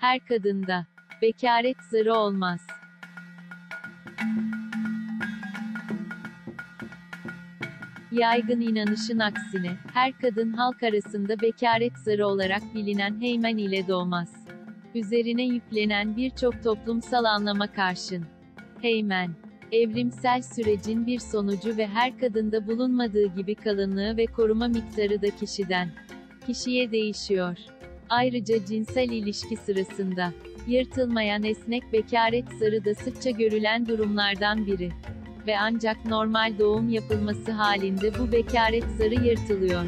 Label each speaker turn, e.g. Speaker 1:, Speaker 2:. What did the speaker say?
Speaker 1: her kadında bekaret zarı olmaz. Yaygın inanışın aksine, her kadın halk arasında bekaret zarı olarak bilinen Heymen ile doğmaz. Üzerine yüklenen birçok toplumsal anlama karşın. Heymen, evrimsel sürecin bir sonucu ve her kadında bulunmadığı gibi kalınlığı ve koruma miktarı da kişiden kişiye değişiyor. Ayrıca cinsel ilişki sırasında yırtılmayan esnek bekaret zarı da sıkça görülen durumlardan biri ve ancak normal doğum yapılması halinde bu bekaret zarı yırtılıyor.